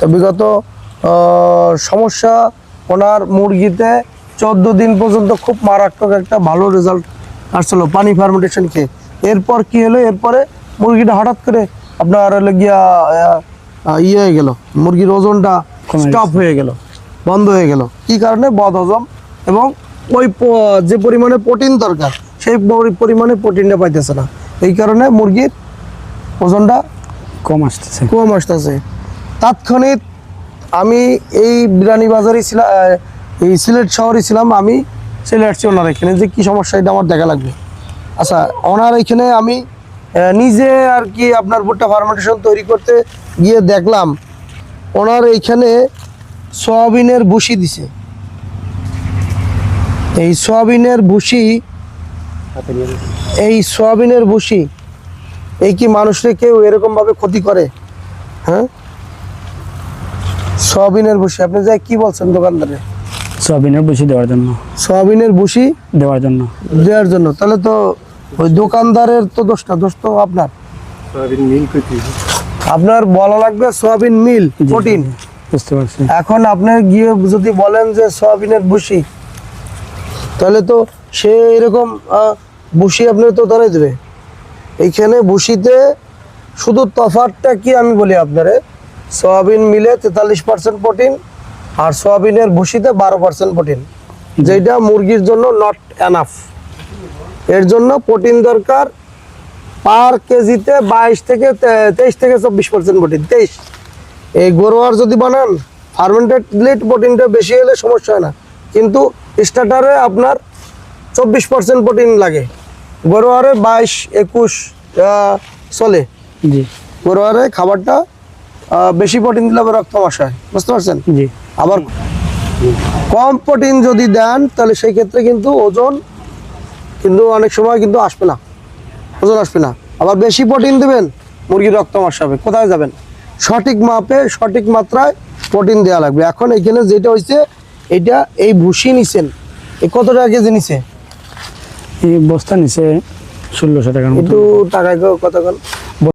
তো বিগত সমস্যা ওনার মুরগিতে চোদ্দ দিন পর্যন্ত খুব মারাত্মক একটা ভালো রেজাল্ট আসছিল পানি ফার্মেন্টেশন খেয়ে। এরপর কি হলো? এরপরে মুরগিটা হঠাৎ করে আপনার হলো গিয়া ইয়ে হয়ে গেল মুরগির ওজনটা স্টপ হয়ে গেল বন্ধ হয়ে গেল। কি কারণে? বদ হজম এবং ওই যে পরিমাণে প্রোটিন দরকার সেই পরিমাণে প্রোটিনটা পাইতেছে না। এই কারণে মুরগির ওজনটা কম আসতেছে। কম আসতেছে। তাৎক্ষণিক আমি এই বিরানি বাজারে ছিলাম এই সিলেট শহরে ছিলাম আমি। চলে আসছি ওনার এখানে। যে কী সমস্যা, এটা আমার দেখা লাগবে। আচ্ছা ওনার এখানে আমি নিজে আর কি আপনার ভুট্টা ফার্মেন্টেশন তৈরি করতে গিয়ে দেখলাম, ওনার এইখানে সয়াবিনের ভুসি দিছে। এই সয়াবিনের ভুসি, এই সয়াবিনের ভুসি এই কি মানুষরে কেউ এরকম ভাবে ক্ষতি করে? হ্যাঁ? সয়াবিনের ভুসি। আপনি যাই কি বলছেন দোকানদারে? সয়াবিনের বসে দেওয়ার জন্য। সয়াবিনের ভুসি দেওয়ার জন্য। দেওয়ার জন্য। তাহলে তো ওই দোকানদারের তো দোষটা দোষ তো আপনার। আপনার বলা লাগবে সয়াবিন মিল প্রোটিন। বুঝতে পারছি। এখন আপনি গিয়ে যদি বলেন যে সয়াবিনের ভুসি তাহলে তো সে এরকম ভুসি আপনার তো ধরে দেবে। এইখানে ভুসিতে শুধু তফাতটা কি আমি বলি আপনারে? সয়াবিন মিলে তেতাল্লিশ পার্সেন্ট প্রোটিন আর সোয়াবিনের ভুসিতে বারো পার্সেন্ট প্রোটিন। যেটা মুরগির জন্য নট এনাফ এর জন্য প্রোটিন দরকার পার কেজিতে বাইশ থেকে তেইশ থেকে চব্বিশ পার্সেন্ট প্রোটিন। তেইশ। এই গরুয়ার যদি বানান ফার্মেন্টেড লিট প্রোটিনটা বেশি হলে সমস্যা হয় না। কিন্তু স্টার্টারে আপনার চব্বিশ পার্সেন্ট প্রোটিন লাগে। গরুয়ারে বাইশ একুশ চলে। জি। গরুয়ারে খাবারটা বেশি প্রোটিন দিলে আবার রক্ত মাস হয়। বুঝতে পারছেন? জি। আবার কম প্রোটিন যদি দেন তাহলে সেই ক্ষেত্রে কিন্তু ওজন কিন্তু অনেক সময় কিন্তু আসবে না। ওজন আসবে না। আবার বেশি প্রোটিন দেবেন মুরগির রক্ত মাস হবে। কোথায় যাবেন? সঠিক মাপে সঠিক মাত্রায় প্রোটিন দেওয়া লাগবে। এখন এখানে যেটা হয়েছে এটা এই ভুসি নিছেন। এই কত টাকা কেজি নিছে? এই বস্তা নিচে ষোলোশো মতো। একটু টাকা কতক্ষণ